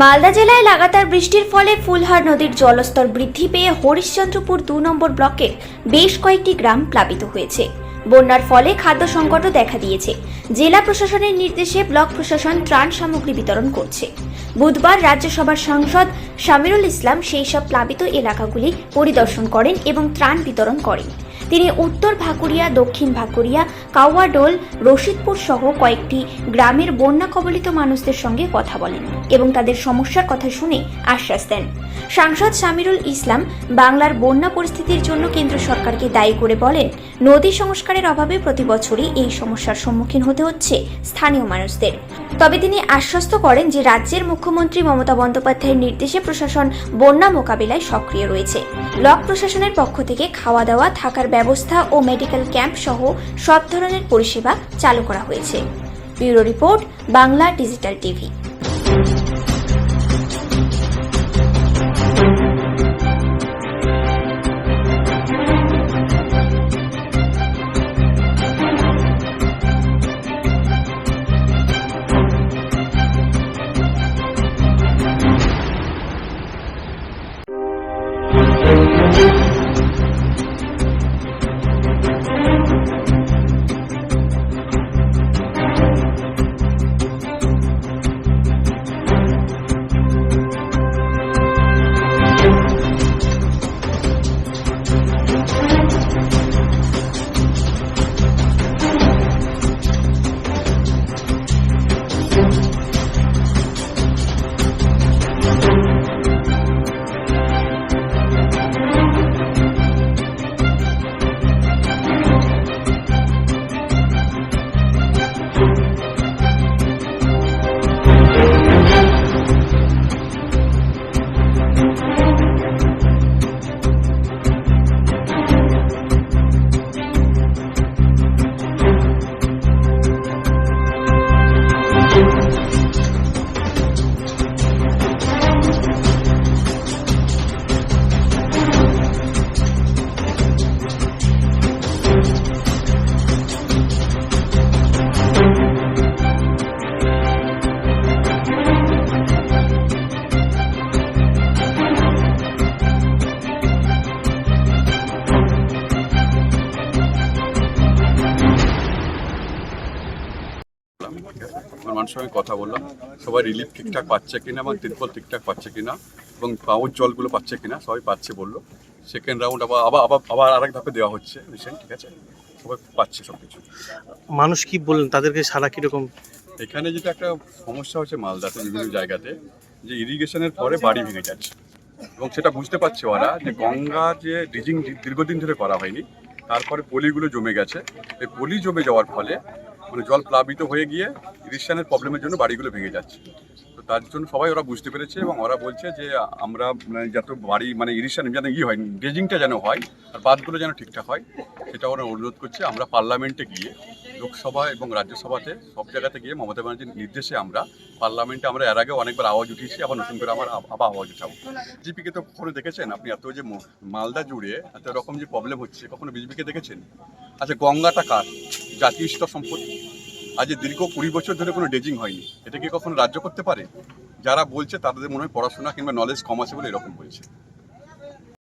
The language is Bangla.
মালদা জেলায় লাগাতার বৃষ্টির ফলে ফুলহার নদীর জলস্তর বৃদ্ধি পেয়ে হরিশ্চন্দ্রপুর দু নম্বর ব্লকের বেশ কয়েকটি গ্রাম প্লাবিত হয়েছে। বন্যার ফলে খাদ্য সংকটও দেখা দিয়েছে। জেলা প্রশাসনের নির্দেশে ব্লক প্রশাসন ত্রাণ সামগ্রী বিতরণ করছে। বুধবার রাজ্যসভার সাংসদ শামিরুল ইসলাম সেই সব প্লাবিত এলাকাগুলি পরিদর্শন করেন এবং ত্রাণ বিতরণ করেন। তিনি উত্তর ভাকুরিয়া, দক্ষিণ ভাকুরিয়া, কাওয়াডোল, রশিদপুর সহ কয়েকটি গ্রামের বন্যা কবলিত মানুষদের সঙ্গে কথা বলেন এবং তাদের সমস্যার কথা শুনে আশ্বাস দেন। সাংসদ সামিরুল ইসলাম বাংলার বন্যা পরিস্থিতির জন্য কেন্দ্র সরকারকে দায়ী করে বলেন, নদী সংস্কারের অভাবে প্রতি বছরই এই সমস্যার সম্মুখীন হতে হচ্ছে স্থানীয় মানুষদের। তবে তিনি আশ্বস্ত করেন যে রাজ্যের মুখ্যমন্ত্রী মমতা বন্দ্যোপাধ্যায়ের নির্দেশে প্রশাসন বন্যা মোকাবিলায় সক্রিয় রয়েছে। ব্লক প্রশাসনের পক্ষ থেকে খাওয়া দাওয়া থাকার ব্যবস্থা ও মেডিকেল ক্যাম্প সহ সব ধরনের পরিষেবা চালু করা হয়েছে। Bureau report, Bangla digital TV. মানুষের সঙ্গে কথা বললাম। সবাই রিলিফ ঠিকঠাক পাচ্ছে কিনা এবং তিরপল ঠিকঠাক পাচ্ছে কিনা এবং পাওয়ার জলগুলো পাচ্ছে কিনা সবাই পাচ্ছে বলল। সেকেন্ড রাউন্ড আবার আবার আবার আবার আরেক ধাপে দেওয়া হচ্ছে রিসেন্ট ঠিক আছে? সবাই পাচ্ছে সব কিছু মানুষ কি বললেন? তাদেরকে সারা কীরকম? এখানে যেটা একটা সমস্যা হচ্ছে মালদাতে বিভিন্ন জায়গাতে যে ইরিগেশনের পরে বাড়ি ভেঙে যাচ্ছে। এবং সেটা বুঝতে পারছে ওরা যে গঙ্গা যে ডিজিং দীর্ঘদিন ধরে করা হয়নি তারপরে পলিগুলো জমে গেছে। এই পলি জমে যাওয়ার ফলে মানে জল প্লাবিত হয়ে গিয়ে ইরিগেশনের প্রবলেমের জন্য বাড়িগুলো ভেঙে যাচ্ছে। তো তার জন্য সবাই ওরা বুঝতে পেরেছে এবং ওরা বলছে যে, আমরা মানে যত বাড়ি মানে ইরিগেশন যেন ই হয় ড্রেজিংটা যেন হয়, আর বাঁধগুলো যেন ঠিকঠাক হয় সেটা ওরা অনুরোধ করছে। আমরা পার্লামেন্টে গিয়ে, লোকসভা এবং রাজ্যসভাতে, সব জায়গাতে গিয়ে মমতা ব্যানার্জির নির্দেশে আমরা পার্লামেন্টে আমরা এর আগে অনেকবার আওয়াজ উঠিয়েছি। আবার নতুন করে আমার আব- আবার আওয়াজ উঠাবো। বিজেপিকে তো কখনো দেখেছেন? আপনি এত যে মালদা জুড়ে এত রকম যে প্রবলেম হচ্ছে, কখনো বিজেপিকে দেখেছেন? আচ্ছা গঙ্গাটা কার? জাতীয় স্তর সম্পত্তি আজ দীর্ঘ কুড়ি বছর ধরে কোনো ডেজিং হয়নি। এটা কি কখনো রাজ্য করতে পারে? যারা বলছে তাদের মনে হয় পড়াশোনা কিংবা নলেজ কম আছে বলে এরকম বলছে।